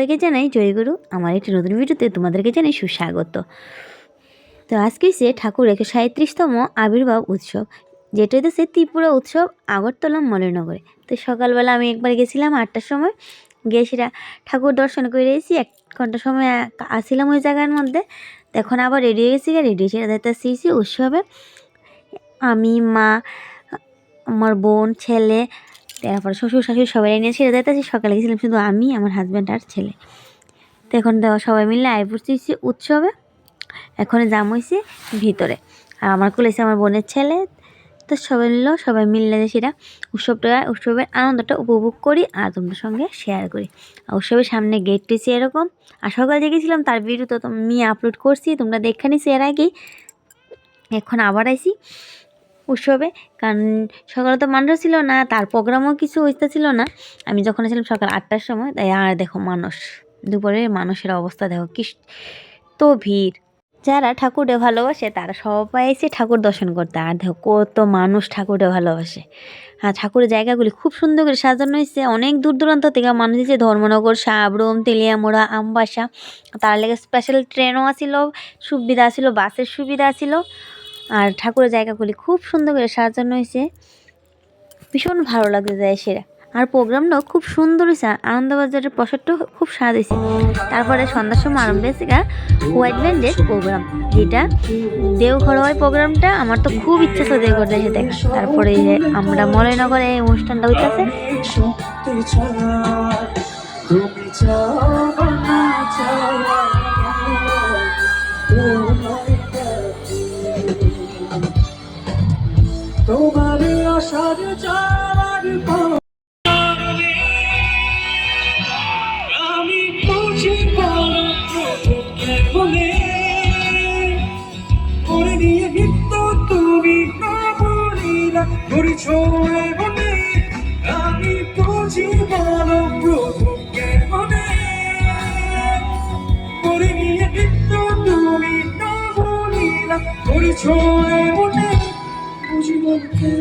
সবাইকে জানাই জয়গুরু আমার একটি নতুন ভিডিওতে তোমাদেরকে জানাই সুস্বাগত। তো আজকে সে ঠাকুর একশো সাঁত্রিশতম আবির্ভাব উৎসব, যেটা হচ্ছে ত্রিপুরা উৎসব আগরতলা মলেনগরে। তো সকালবেলা আমি একবার গেছিলাম আটটার সময়, গিয়ে সেটা ঠাকুর দর্শন করে এসেছি, এক ঘণ্টা সময় আসছিলাম ওই জায়গার মধ্যে। এখন আবার রেডি হয়ে গেছি রেডি সেটা দেখতে আসছি উৎসবে আমি, মা, আমার বোন, ছেলে তারপর শ্বশুর, শাশুড়ি সবাই নিয়ে সেটা দেখতেছি সকালে গেছিলাম শুধু আমি, আমার হাজব্যান্ড আর ছেলে। তো এখন দেওয়া সবাই মিলে আয় পড়ছি উৎসবে এখন জাম হয়েছে ভিতরে। আর আমার কুলেছে আমার বোনের ছেলে, তো সবাই মিললো সবাই মিললে সেটা উৎসবটা, উৎসবের আনন্দটা উপভোগ করি আর তোমাদের সঙ্গে শেয়ার করি। আর উৎসবের সামনে গেট টেছি এরকম। আর সকালে যে তার ভিডিও তো আমি আপলোড করছি, তোমরা দেখে নিছি এর আগেই। এখন আবার আইছি। উৎসবে। কারণ সকালে তো মানুষ ছিল না, তার প্রোগ্রামও কিছু হইতে ছিল না। আমি যখন ছিলাম সকাল আটটার সময়, তাই আর দেখো মানুষ। দুপুরে মানুষের অবস্থা দেখো, কি তো ভিড়। যারা ঠাকুরে ভালোবাসে, তারা সবাই এসে ঠাকুর দর্শন করতে। আর দেখো কত মানুষ ঠাকুরে ভালোবাসে। আর ঠাকুরের জায়গাগুলি খুব সুন্দর করে সাজানো হয়েছে। অনেক দূর দূরান্ত থেকে মানুষ এসে ধর্মনগর সাবরুম তেলিয়ামোড়া, আমবাসা। তার লেগে স্পেশাল ট্রেনও আসিল সুবিধা ছিল বাসের সুবিধা ছিল আর ঠাকুরের জায়গাগুলি খুব সুন্দর করে সাজানো হয়েছে। ভীষণ ভালো লাগছে যায় সেরা আর প্রোগ্রামটাও খুব সুন্দর হয়েছে আনন্দবাজারের প্রসাদটাও খুব স্বাদ হয়েছে। তারপরে সন্ধ্যার সময় আরম্ভ হয়েছে হোয়াইট ব্যান্ডের প্রোগ্রাম। যেটা দেওঘর হয় প্রোগ্রামটা, আমার তো খুব ইচ্ছা ছিল দেওঘর এসে দেখা তারপরে আমরা মলয়নগরে এই অনুষ্ঠানটা হইতেছে। তুমি বলে। করে নিয়ে নিত্য তুমি বলিলা করেছ আমি বুঝি মনে। করে নিত্য তুমি বলিলা করেছ মনে। বুঝি বলকে